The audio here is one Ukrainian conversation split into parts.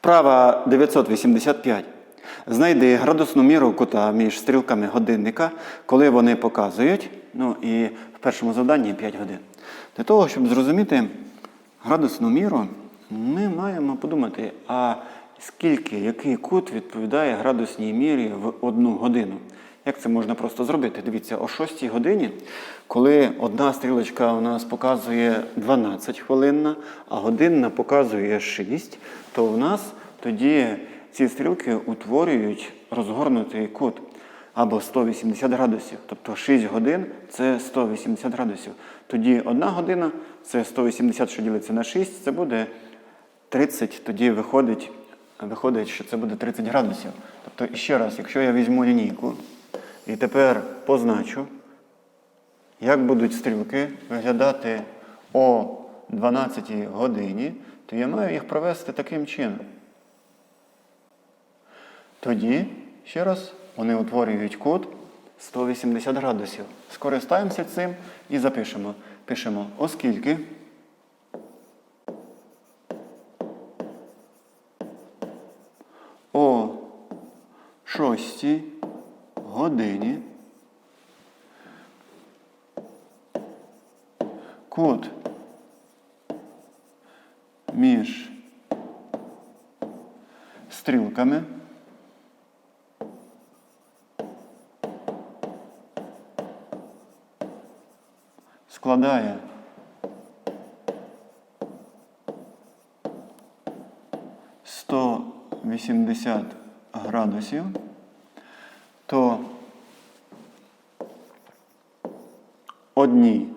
Вправа 985. Знайди градусну міру кута між стрілками годинника, коли вони показують. Ну і в першому завданні 5 годин. Для того, щоб зрозуміти градусну міру, ми маємо подумати, а скільки, який кут відповідає градусній мірі в одну годину. Як це можна просто зробити? Дивіться, о 6 годині, коли одна стрілочка у нас показує 12 хвилинна, а годинна показує 6, то у нас тоді ці стрілки утворюють розгорнутий кут або 180 градусів. Тобто 6 годин це 180 градусів. Тоді одна година це 180, що ділиться на 6, це буде 30, тоді виходить, виходить, що це буде 30 градусів. Тобто, ще раз, якщо я візьму лінійку і тепер позначу, як будуть стрілки виглядати о 12 годині, то я маю їх провести таким чином. Тоді, ще раз, вони утворюють кут 180 градусів. Скористаємося цим і запишемо. Пишемо, оскільки о 6 годині. Кут між стрілками. Складає сто вісімдесят градусів, то одній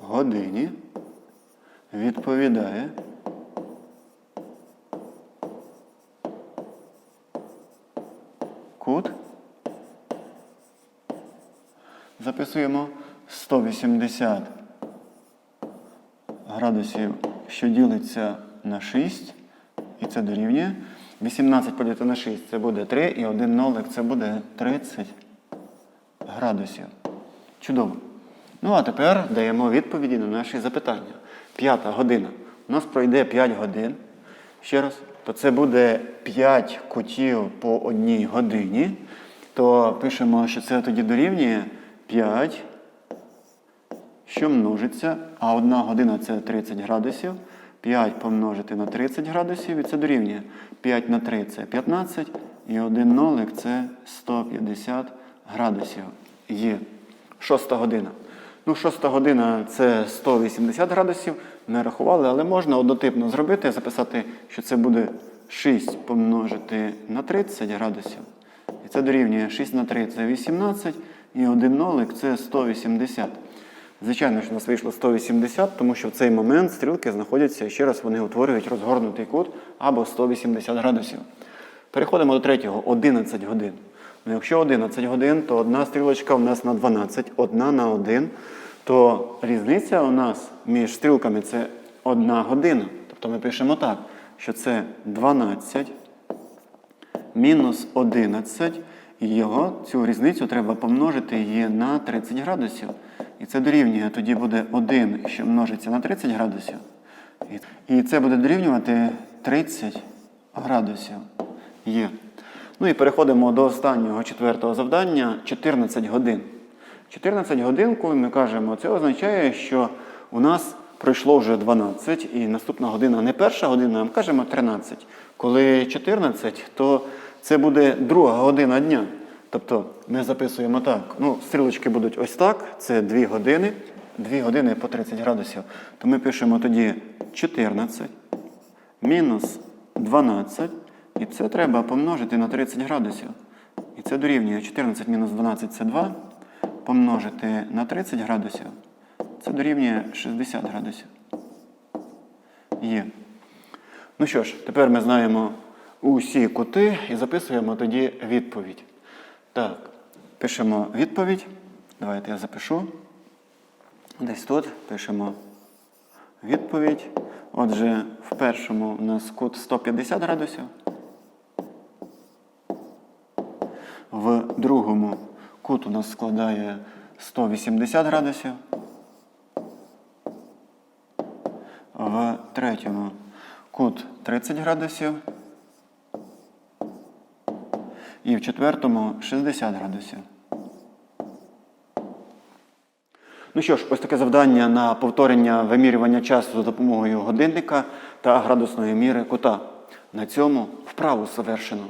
годині відповідає кут. Записуємо 180 градусів, що ділиться на 6, і це дорівнює. 18 поділити на 6 це буде 3, і 1 нолик це буде 30 градусів. Чудово. Ну, а тепер даємо відповіді на наші запитання. П'ята година. У нас пройде 5 годин. Ще раз, то це буде 5 кутів по одній годині. То пишемо, що це тоді дорівнює 5, що множиться, а одна година це 30 градусів. 5 помножити на 30 градусів, і це дорівнює 5 на 3 це 15, і один нолик це 150 градусів. Є. Шоста година. Ну, шоста година це 180 градусів. Не рахували, але можна однотипно зробити, записати, що це буде 6 помножити на 30 градусів. І це дорівнює 6 на 3 це 18, і один нолик це 180. Звичайно, що у нас вийшло 180, тому що в цей момент стрілки знаходяться, ще раз вони утворюють розгорнутий кут або 180 градусів. Переходимо до третього 11 годин. Ну, якщо 11 годин, то одна стрілочка у нас на 12, одна на 1, то різниця у нас між стрілками це одна година. Тобто ми пишемо так, що це 12 мінус 11, і його, цю різницю треба помножити її на 30 градусів. І це дорівнює, тоді буде 1, що множиться на 30 градусів. І це буде дорівнювати 30 градусів. Є. Ну і переходимо до останнього четвертого завдання 14 годин. 14 годин, коли ми кажемо, це означає, що у нас пройшло вже 12, і наступна година не перша година, а ми кажемо 13. Коли 14, то це буде друга година дня. Тобто ми записуємо так. Ну, стрілочки будуть ось так. Це 2 години, 2 години по 30 градусів. То ми пишемо тоді 14 мінус 12. І це треба помножити на 30 градусів. І це дорівнює 14 мінус 12 це 2. Помножити на 30 градусів. Це дорівнює 60 градусів. Є. Ну що ж, тепер ми знаємо усі кути і записуємо тоді відповідь. Так, пишемо відповідь. Давайте я запишу. Десь тут пишемо відповідь. Отже, в першому у нас кут 150 градусів. В другому кут у нас складає 180 градусів. В третьому кут 30 градусів. І в четвертому 60 градусів. Ну що ж, ось таке завдання на повторення вимірювання часу за допомогою годинника та градусної міри кута. На цьому вправу завершено.